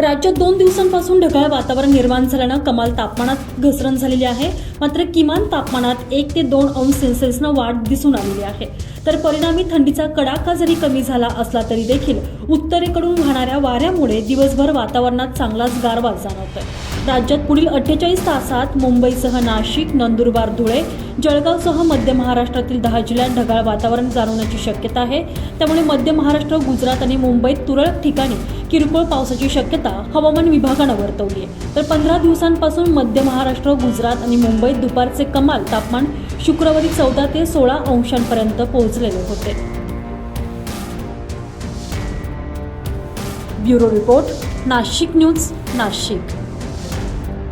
राज्यात दोन दिवसांपासून ढगाळ वातावरण निर्माण झाल्यानं कमाल तापमानात घसरण झालेली आहे. मात्र किमान तापमानात एक ते दोन अंश सेल्सिअसनं वाढ दिसून आलेली आहे. तर परिणामी थंडीचा कडाका जरी कमी झाला असला तरी देखील उत्तरेकडून वाहणाऱ्या वाऱ्यामुळे दिवसभर वातावरणात चांगलाच गारवा जाणवतोय. राज्यात पुढील अठ्ठेचाळीस तासात मुंबईसह नाशिक नंदुरबार धुळे जळगावसह मध्य महाराष्ट्रातील दहा जिल्ह्यात ढगाळ वातावरण जाणवण्याची शक्यता आहे. त्यामुळे मध्य महाराष्ट्र गुजरात आणि मुंबईत तुरळक ठिकाणी किरकोळ पावसाची शक्यता हवामान विभागानं वर्तवली आहे. तर पंधरा दिवसांपासून मध्य महाराष्ट्र गुजरात आणि मुंबईत दुपारचे कमाल तापमान शुक्रवारी चौदा ते सोळा अंशांपर्यंत पोहोचलेले होते. Bureau report Nashik news Nashik.